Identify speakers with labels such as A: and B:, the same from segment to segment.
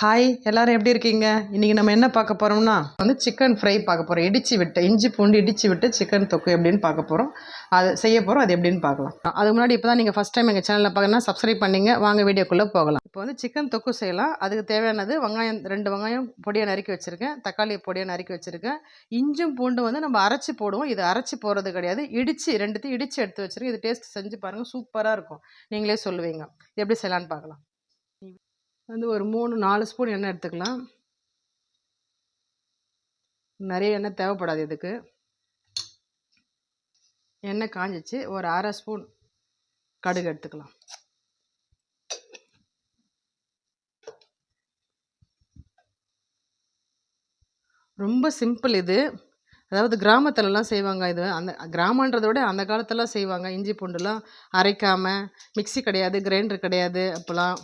A: Hi எல்லாரும் எப்படி இருக்கீங்க? இன்றைக்கி நம்ம என்ன பார்க்க போகிறோம்னா வந்து சிக்கன் ஃப்ரை பார்க்க போகிறோம் இடிச்சு விட்டு இஞ்சி பூண்டு இடிச்சு விட்டு சிக்கன் தொக்கு எப்படின்னு பார்க்க போகிறோம் அது செய்ய போகிறோம் அது எப்படின்னு பார்க்கலாம். அதுக்கு முன்னாடி இப்போ தான் நீங்கள் ஃபஸ்ட் டைம் எங்கள் சேனலில் பார்க்கணும்னா சப்ஸ்கிரைப் பண்ணிங்க. வாங்க வீடியோக்குள்ளே போகலாம். இப்போ வந்து சிக்கன் தொக்கு செய்யலாம். அதுக்கு தேவையானது வெங்காயம் ரெண்டு வெங்காயம் பொடியை நறுக்கி வச்சுருக்கேன். தக்காளி பொடியை நறுக்கி வச்சுருக்கேன். இஞ்சும் பூண்டும் வந்து நம்ம அரைச்சி போடுவோம். இது அரைச்சி போடுறது கிடையாது. இடித்து ரெண்டுத்தையும் இடித்து எடுத்து வச்சுருக்கேன். இது டேஸ்ட் செஞ்சு பாருங்கள் சூப்பராக இருக்கும். நீங்களே சொல்லுவீங்க. இது எப்படி செய்யலான்னு பார்க்கலாம். வந்து ஒரு மூணு நாலு ஸ்பூன் எண்ணெய் எடுத்துக்கலாம். நிறைய எண்ணெய் தேவைப்படாது இதுக்கு. எண்ணெய் காஞ்சிச்சு. ஒரு அரை ஸ்பூன் கடுகு எடுத்துக்கலாம். ரொம்ப சிம்பிள் இது. அதாவது கிராமத்துலலாம் செய்வாங்க இது. அந்த கிராமன்றதை விட அந்த காலத்துலலாம் செய்வாங்க. இஞ்சி பூண்டுலாம் அரைக்காமல் மிக்ஸி கிடையாது கிரைண்டர் கிடையாது அப்போலாம்.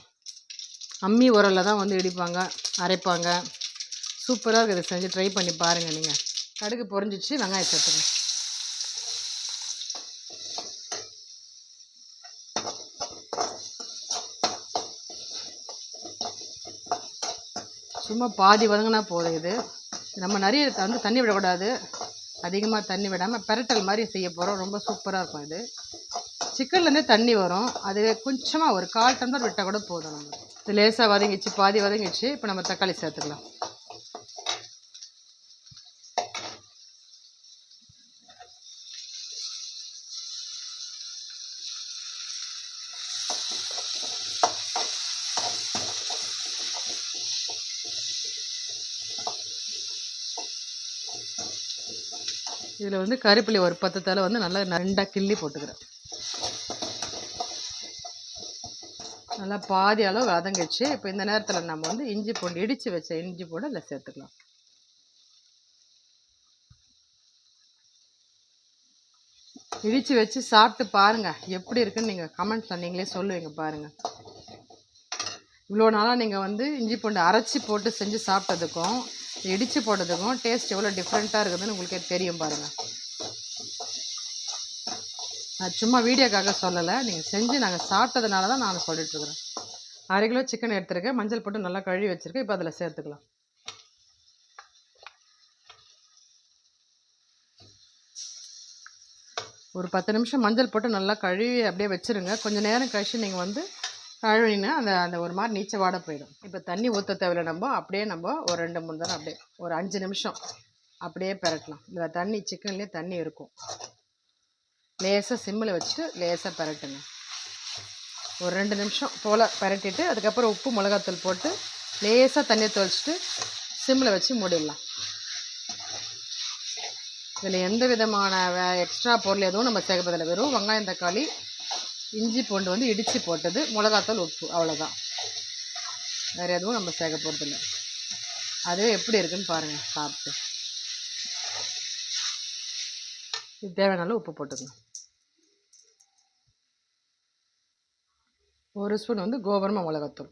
A: அம்மி உரலில் தான் வந்து இடிப்பாங்க அரைப்பாங்க. சூப்பராக இருக்குது. இதை செஞ்சு ட்ரை பண்ணி பாருங்கள் நீங்கள் கடுகு பொறிஞ்சிச்சு வெங்காயம் சேர்த்துங்க சும்மா பாதி வதங்கினா போதும் இது. நம்ம நிறைய வந்து தண்ணி விடக்கூடாது. அதிகமாக தண்ணி விடாமல் பெரட்டல் மாதிரி செய்ய போகிறோம் ரொம்ப சூப்பராக இருக்கும் இது. சிக்கன்லேருந்தே தண்ணி வரும். அது கொஞ்சமாக ஒரு கால் டம்ளர் விட்டால் கூட போதும் நம்மளுக்கு இது லேசாக வதங்கிச்சு பாதி வதங்கிச்சு இப்போ நம்ம தக்காளி சேர்த்துக்கலாம். இதில் வந்து கருப்பிலி ஒரு பத்து தலை வந்து நல்லா ரெண்டாக கிள்ளி போட்டுக்கிறேன். நல்லா பாதி அளவு வதங்கிச்சு இப்போ இந்த நேரத்தில் நம்ம வந்து இஞ்சி பூண்டு இடித்து வச்ச இஞ்சி பூண்டு அதில் சேர்த்துக்கலாம். இடித்து வச்சு சாப்பிட்டு பாருங்கள் எப்படி இருக்குன்னு நீங்கள் கமெண்ட்ஸில் நீங்களே சொல்லுவீங்க பாருங்கள் இவ்வளோ நாளாக நீங்கள் வந்து இஞ்சி பூண்டு அரைச்சி போட்டு செஞ்சு சாப்பிட்டதுக்கும் இடித்து போட்டதுக்கும் டேஸ்ட் எவ்வளோ டிஃப்ரெண்ட்டாக இருக்குதுன்னு உங்களுக்கே தெரியும் பாருங்கள் நான் சும்மா வீடியோக்காக சொல்லலை. நீங்கள் செஞ்சு நாங்கள் சாப்பிட்டதுனால தான் நான் சொல்லிட்டுருக்குறேன். அரை கிலோ சிக்கன் எடுத்துருக்கேன். மஞ்சள் போட்டு நல்லா கழுவி வச்சுருக்கேன். இப்போ அதில் சேர்த்துக்கலாம். ஒரு பத்து நிமிஷம் மஞ்சள் போட்டு நல்லா கழுவி அப்படியே வச்சுருங்க. கொஞ்சம் நேரம் கழிச்சு நீங்கள் வந்து கழுவினா அந்த அந்த ஒரு மாதிரி நீச்ச வாட போயிடும். இப்போ தண்ணி ஊற்ற தேவையில்லை நம்ம. அப்படியே நம்ம ஒரு ரெண்டு மூணு தரம் அப்படியே ஒரு அஞ்சு நிமிஷம் அப்படியே பெரட்டலாம். இதில் தண்ணி சிக்கன்லேயே தண்ணி இருக்கும். லேசாக சிம்மில் வச்சுட்டு லேசாக பரட்டுங்க. ஒரு ரெண்டு நிமிஷம் போல் பரட்டிட்டு அதுக்கப்புறம் உப்பு மிளகாத்தூள் போட்டு லேசாக தண்ணியை தொளிச்சிட்டு சிம்மில் வச்சு மூடிடலாம். இதில் எந்த விதமான வே எக்ஸ்ட்ரா பொருள் எதுவும் நம்ம சேர்க்கறதில்ல. வெறும் வெங்காயம் தக்காளி இஞ்சி பூண்டு வந்து இடித்து போட்டது மிளகாத்தூள் உப்பு அவ்வளோதான் வேறு எதுவும் நம்ம சேர்க்க போகிறதில்ல அதுவே எப்படி இருக்குன்னு பாருங்கள் சாப்பிட்டு. இது தேவையான உப்பு போட்டுக்கணும். ஒரு ஸ்பூன் வந்து கோபுரமாக மிளகாத்தூள்.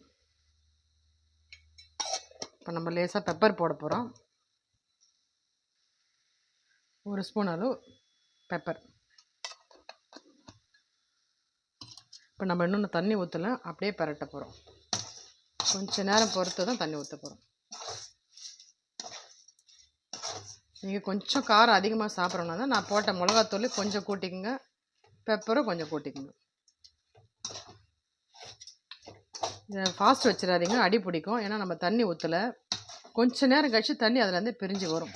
A: இப்போ நம்ம லேசாக பெப்பர் போட போகிறோம் ஒரு ஸ்பூன் அளவு பெப்பர் இப்போ நம்ம இன்னொன்று தண்ணி ஊற்றலை அப்படியே பரட்ட போகிறோம் கொஞ்ச நேரம் பொறுத்து தான் தண்ணி ஊற்ற போகிறோம் நீங்கள் கொஞ்சம் காரம் அதிகமாக சாப்பிட்றோன்னா தான் நான் போட்ட மிளகாத்தூள் கொஞ்சம் கூட்டிக்கோங்க பெப்பரும் கொஞ்சம் கூட்டிக்குங்க இதை ஃபாஸ்ட் வச்சிடாதீங்க. அடி பிடிக்கும். ஏன்னா நம்ம தண்ணி ஊற்றலை கொஞ்ச நேரம் கழிச்சு தண்ணி அதுலேருந்து பிரிஞ்சு வரும்.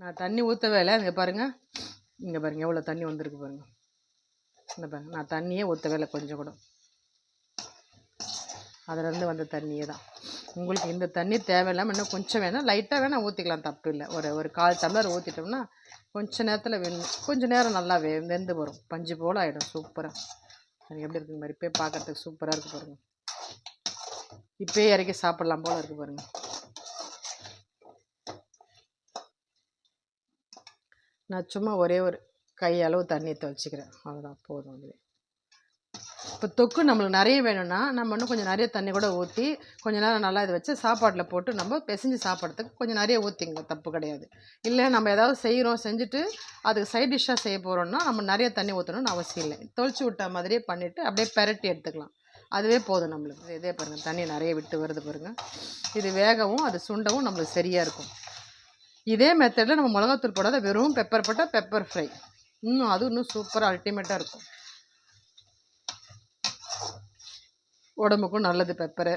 A: நான் தண்ணி ஊற்றவே இல்லை. இங்கே பாருங்கள் இங்கே பாருங்கள் எவ்வளோ தண்ணி வந்திருக்கு பாருங்கள் இந்த பாருங்கள் நான் தண்ணியே ஊற்றவே இல்லை கொஞ்சம் கூட. அதுலேருந்து வந்த தண்ணியே தான். உங்களுக்கு இந்த தண்ணி தேவையில்லாமல் இன்னும் கொஞ்சம் வேணால் லைட்டாக வேணால் ஊற்றிக்கலாம் தப்பு இல்லை. ஒரு ஒரு கால் டம்ளர் ஊற்றிட்டோம்னா கொஞ்சம் நேரத்தில் வெந் கொஞ்சம் நேரம் நல்லா வெ வெந்து வரும். பஞ்சு போல் ஆகிடும் சூப்பராக எனக்கு எப்படி இருக்குது மாதிரி இப்போயே பார்க்குறதுக்கு சூப்பராக இருக்குது பாருங்கள் இப்போயே இறக்கி சாப்பிட்லாம் போல் இருக்குது பாருங்கள் நான் சும்மா ஒரே ஒரு கை அளவு தண்ணி துவச்சிக்கிறேன் அவ்வளோதான் போதும் அதுவே. இப்போ தொக்கு நம்மளுக்கு நிறைய வேணும்னா நம்ம இன்னும் கொஞ்சம் நிறைய தண்ணி கூட ஊற்றி கொஞ்ச நேரம் நல்லா இதை வச்சு சாப்பாட்டில் போட்டு நம்ம பிசைஞ்சு சாப்பிட்றதுக்கு கொஞ்சம் நிறைய ஊற்றிங்க தப்பு கிடையாது. இல்லை நம்ம ஏதாவது செய்கிறோம் செஞ்சுட்டு அதுக்கு சைட் டிஷ்ஷாக செய்ய போகிறோம்னா நம்ம நிறைய தண்ணி ஊற்றணும்னு அவசியம் இல்லை. தொளிச்சு விட்ட மாதிரியே பண்ணிவிட்டு அப்படியே பெரட்டி எடுத்துக்கலாம். அதுவே போதும் நம்மளுக்கு. இதே பாருங்கள் தண்ணி நிறைய விட்டு வருது பாருங்கள் இது வேகவும் அது சுண்டவும் நம்மளுக்கு சரியாக இருக்கும். இதே மெத்தடில் நம்ம மிளகாத்தூள் போடாத வெறும் பெப்பர் போட்டால் பெப்பர் ஃப்ரை இன்னும் அது இன்னும் சூப்பராக அல்டிமேட்டாக இருக்கும். உடம்புக்கும் நல்லது பெப்பரு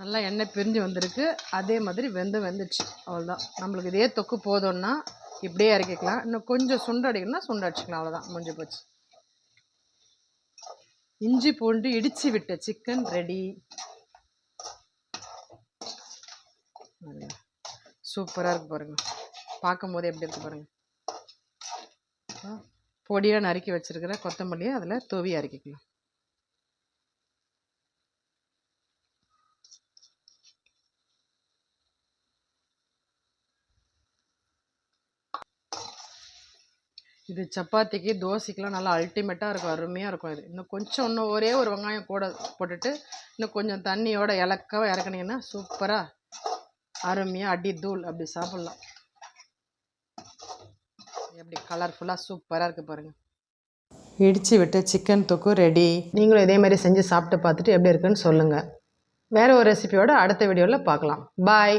A: நல்லா எண்ணெய் பிரிஞ்சு வந்திருக்கு. அதே மாதிரி வெந்து வெந்துச்சு. அவ்வளோதான் நம்மளுக்கு இதே தொக்கு போதும்னா இப்படியே இறக்கிக்கலாம். இன்னும் கொஞ்சம் சுண்டடிக்கணும்னா அடிக்கணும்னா சுண்டு அடிச்சுக்கலாம். அவ்வளோதான் முடிஞ்சு போச்சு. இஞ்சி பூண்டு இடித்து விட்ட சிக்கன் ரெடி சூப்பராக இருக்கு பாருங்க. பார்க்கும்போது எப்படி இருக்கு பாருங்க. பொடியாக நறுக்கி வச்சுருக்கிற கொத்தமல்லியை அதில் தூவி அரைக்கிக்கலாம் இது சப்பாத்திக்கு தோசைக்கெலாம் நல்லா அல்டிமேட்டாக இருக்கும் அருமையாக இருக்கும் இது. இன்னும் கொஞ்சம் இன்னும் ஒரே ஒரு வெங்காயம் கூட போட்டுட்டு இன்னும் கொஞ்சம் தண்ணியோட இலக்கவா இறக்குனீங்கன்னா சூப்பராக அருமையாக அடி தூள் அப்படி சாப்பிட்லாம். எப்படி கலர்ஃபுல்லாக சூப்பராக இருக்குது பாருங்கள் இடித்து விட்டு சிக்கன் தொக்கு ரெடி நீங்களும் இதே மாதிரி செஞ்சு சாப்பிட்டு பார்த்துட்டு எப்படி இருக்குன்னு சொல்லுங்கள் வேறு ஒரு ரெசிபியோட அடுத்த வீடியோவில் பார்க்கலாம். பாய்